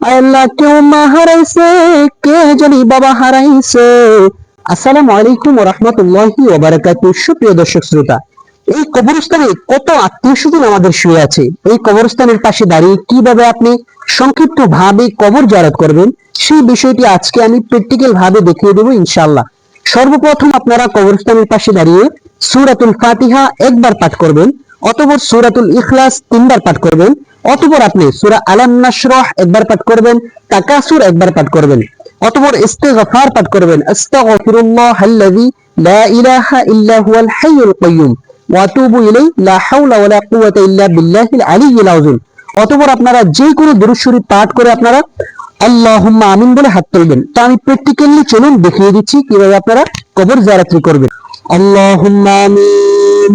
আল্লাহ কেউ মা হারাইছে কে জানি বাবা হারাইছে। আসসালামু আলাইকুম রাহমাতুল্লাহি ওয়া বারাকাতুহু সুপ্রিয় দর্শক শ্রোতা, এই কবরস্থানে কত আত্মীয় স্বজন আমাদের শুয়ে আছে? এই কবরস্থানের পাশে দাঁড়িয়ে কীভাবে আপনি সংক্ষিপ্ত ভাবে কবর জারাত করবেন? সেই বিষয়টি আজকে আমি প্র্যাকটিক্যাল ভাবে দেখিয়ে দেবো ইনশাআল্লাহ। সর্বপ্রথম আপনারা কবরস্থানের পাশে দাঁড়িয়ে সূরাতুল ফাতিহা একবার পাঠ করবেন, অতঃপর সূরাতুল ইখলাস তিনবার পাঠ করবেন। অতঃপর আপনি সূরা আলাম নাশরাহ একবার পাঠ করবেন, তাকাসুর একবার পাঠ করবেন, অতঃপর ইস্তিগফার পাঠ করবেন, আস্তাগফিরুল্লাহ আল্লাযী লা ইলাহা ইল্লা হুয়াল হাইয়ুল কাইয়্যুম ওয়া আতুবু লা হাওলা কুওয়াতা ইল্লা বিল্লাহিল আলিয়্যিল আযীম। অতঃপর আপনারা যে কোনো দুরূদ শরীফ পাঠ করে আপনারা আল্লাহুম্মা আমিন বলে হাত তুলবেন। তো আমি প্র্যাকটিক্যালি চলুন দেখিয়ে দিচ্ছি কীভাবে আপনারা কবর জিয়ারত করবেন। আল্লাহুম্মা আমিন।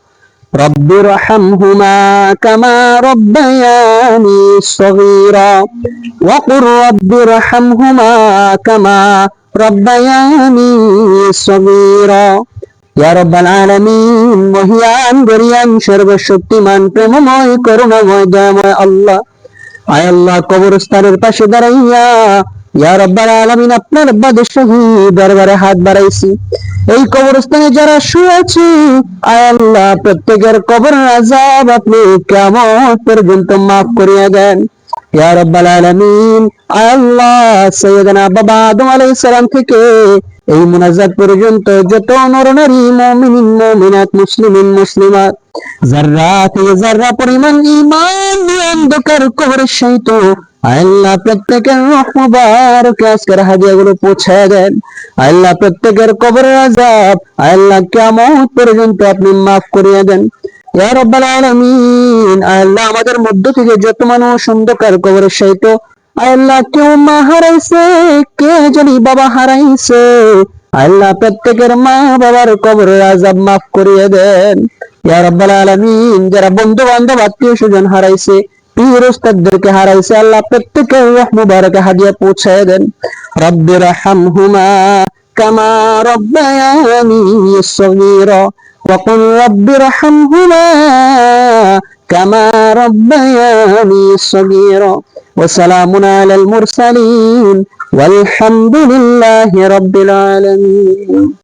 رب ارحمهما كما ربياني صغيرا وقل رب ارحمهما كما ربياني صغيرا ইয়া রব্বাল আলামিন মহিয়ান গরিয়ান সর্বশক্তিমান প্রেমময় করুণাময় দয়াময় আল্লাহ আয় আল্লাহ কবরস্থানের পাশে দাঁড়াইয়া ইয়া রব্বাল আলামিন, আপনার বাদশাহী দরবারে হাত বাড়াইছি। এই কবরস্থানে যারা শুয়ে আছে আল্লাহ, প্রত্যেকের কবর আযাব আপনি কিয়ামত পর্যন্ত মাফ করিয়া দেন। ইয়া রব্বাল আলামিন আল্লাহ, সৈয়দনা বাবা আদম আলাইহিস সালাম থেকে এই মুনাজাত পর্যন্ত যত নরনারী মুমিনিন, মুমিনাত, মুসলিমিন, মুসলিমাত, যারা থেকে যারা পরিমাণ ঈমান অন্ধকার কবরের সহিত আল্লাহ প্রত্যেকের মুবারক, আজকের হাদিয়াগুলো পৌঁছায় দেন। আল্লাহ প্রত্যেকের কবরের আজাব আল্লাহ কেমন পর্যন্ত আপনি মাফ করিয়ে দেন। আল্লাহ আমাদের মধ্য থেকে যত মানুষ অন্ধকার কবরের সহিত আল্লাহ কেউ মা হারাইছে, কে জানি বাবা হারাইছে, আল্লাহ প্রত্যেকের মা বাবার কবরের আযাব মাফ করিয়ে দেন। ইয়া রাব্বাল আলামিন, যারা বন্ধু বান্ধব আত্মীয় স্বজন হারাইছে পীর উস্তাদদেরকে হারাইছে আল্লাহ প্রত্যেকের রহ মুবারকে হাদিয়া পৌঁছায় দেন রব্বির হামহুমা কামা রব্বায়ানি সগীরা وقل رب ارحمهما كما ربياني صغيرا وسلام على المرسلين والحمد لله رب العالمين